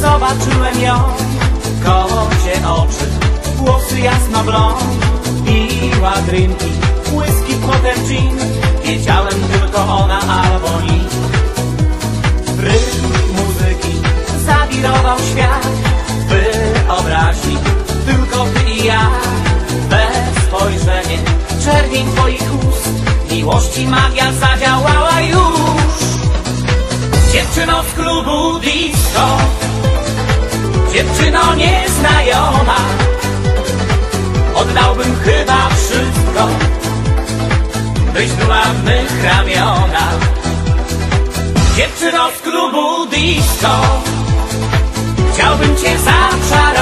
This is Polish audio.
Zobaczyłem ją, kocie oczy. Włosy jasno blond Piła drinki, whisky, potem gin. Wiedziałem tylko ona albo nikt Rytm muzyki zawirował świat Wyobraźni, tylko ty i ja. Bez spojrzenie, czerwień twoich ust Miłości magia zadziałała już. Dziewczyno z klubu Dziewczyno nieznajoma. Oddałbym chyba wszystko Byś była w mych ramionach Dziewczyno z klubu disco Chciałbym cię zaczarować